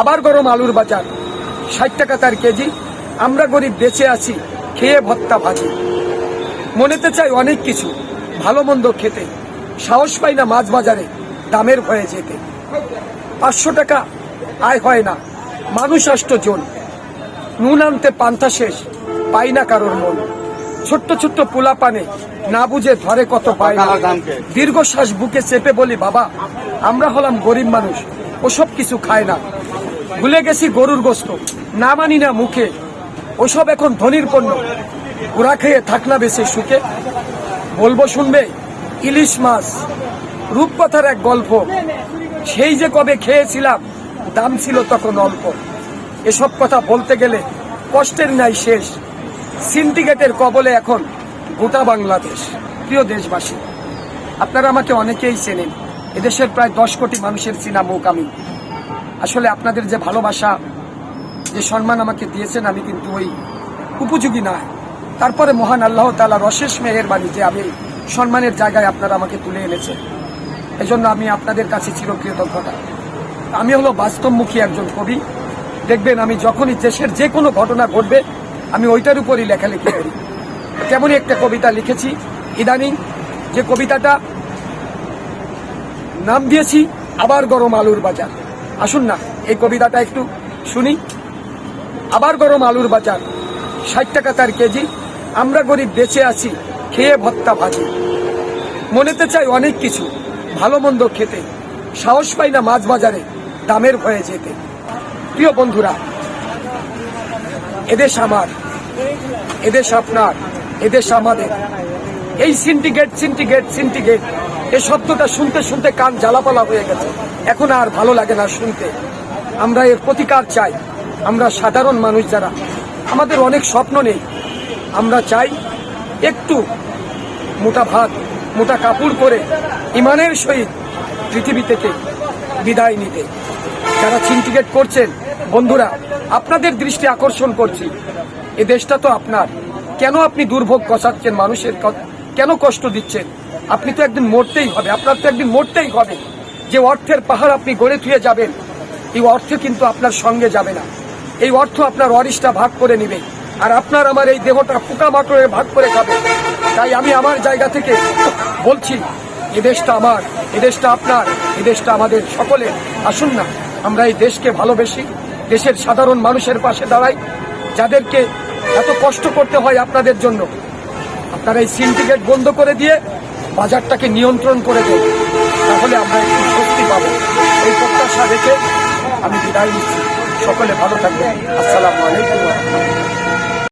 আবার গরম আলুর বাজার। ষাট টাকা তার কেজি। আমরা গরিব বেঁচে আছি খেয়ে ভত্তা ভাজি। মনেতে চাই অনেক কিছু ভালো মন্দ খেতে। সাহস পাই না মাছ বাজারে দামের ভয়ে যেতে। পাঁচশো টাকা আয় হয় না মানুষ আষ্ট জন নুন আনতে পান্থা শেষ পাই না কারোর মন। ছোট্ট ছোট্ট পোলা পানে না বুঝে ধরে কত পায় না। দীর্ঘশ্বাস বুকে চেপে বলি বাবা আমরা হলাম গরিব মানুষ ওসব কিছু খায় না। ভুলে গেছি গরুর গোস্ত। না মানি না মুখে। ওসব এখন ধনির পণ্য। ওরা খেয়ে থাক না বেশি সুখে। বলব শুনবে, ইলিশ মাছ। রূপকথার এক গল্প। সেই যে কবে খেয়েছিলাম, দাম ছিল তখন অল্প। এসব কথা বলতে গেলে কষ্টের নাই শেষ। সিন্ডিকেটের কবলে এখন গোটা বাংলাদেশ। প্রিয় দেশবাসী, আপনারা আমাকে অনেকেই চেনেন। এদেশের প্রায় দশ কোটি মানুষের চিনা মুখ আমি। আসলে আপনাদের যে ভালোবাসা, যে সম্মান আমাকে দিয়েছেন, আমি কিন্তু ওই উপযোগী নয়। তারপরে মহান আল্লাহ তালা রশেষ মেহেরবানি যে আমি সম্মানের জায়গায় আপনারা আমাকে তুলে এনেছেন। এজন্য আমি আপনাদের কাছে চিরকৃতজ্ঞতা। আমি হলো বাস্তবমুখী একজন কবি। দেখবেন আমি যখনই দেশের যে কোনো ঘটনা ঘটবে, আমি ওইটার উপরই লেখালেখি করি। তেমনই একটা কবিতা লিখেছি, ইদানিং যে কবিতাটা নাম দিয়েছি, আবার গরম আলুর বাজার। আসুন না, এই কবিতাটা একটু শুনি। আবার গরম আলুর বাজার, ষাট টাকা তার কেজি, আমরা গরিব বেঁচে আছি, খেয়ে ভত্তা ভাজি। মনেতে চাই অনেক কিছু, ভালো মন্দ খেতে, সাহস পাই না মাছ বাজারে, দামের ভয়ে যেতে। প্রিয় বন্ধুরা, এদেশ আমার, এদেশ আপনার, এদেশ আমাদের। এই সিন্ডিকেট সিন্ডিকেট সিন্ডিকেট এই শব্দটা শুনতে শুনতে কান জ্বালাপালা হয়ে গেছে। এখন আর ভালো লাগে না শুনতে। আমরা এর প্রতিকার চাই। আমরা সাধারণ মানুষ যারা, আমাদের অনেক স্বপ্ন নেই। আমরা চাই একটু মোটা ভাত, মোটা কাপড় করে ইমানের সহিত পৃথিবী থেকে বিদায় নিতে। যারা সিন্ডিকেট করছেন, বন্ধুরা, আপনাদের দৃষ্টি আকর্ষণ করছি। এ দেশটা তো আপনার। কেন আপনি দুর্ভোগ কষাচ্ছেন মানুষের কেন কষ্ট দিচ্ছেন? আপনি তো একদিন মরতেই হবে, আপনার তো একদিন মরতেই হবে। যে অর্থের পাহাড় আপনি গড়ে থুয়ে যাবেন, এই অর্থ কিন্তু আপনার সঙ্গে যাবে না। এই অর্থ আপনার অরিষ্টা ভাগ করে নেবে, আর আপনার আমার এই দেহটা পোকা মাকড়ে ভাগ করে খাবে। তাই আমি আমার জায়গা থেকে বলছি, এ দেশটা আমার, এ দেশটা আপনার, এ দেশটা আমাদের সকলের। আসুন না, আমরা এই দেশকে ভালোবেসি, দেশের সাধারণ মানুষের পাশে দাঁড়াই, যাদেরকে এত কষ্ট করতে হয় আপনাদের জন্য। আপনারা এই সিন্ডিকেট বন্ধ করে দিয়ে বাজারটাকে নিয়ন্ত্রণ করে দেব। তাহলে আমরা একটু স্বস্তি পাব। এই প্রত্যাশা রেখে আমি বিদায় নিচ্ছি। সকলে ভালো থাকবেন। আসসালামু আলাইকুম।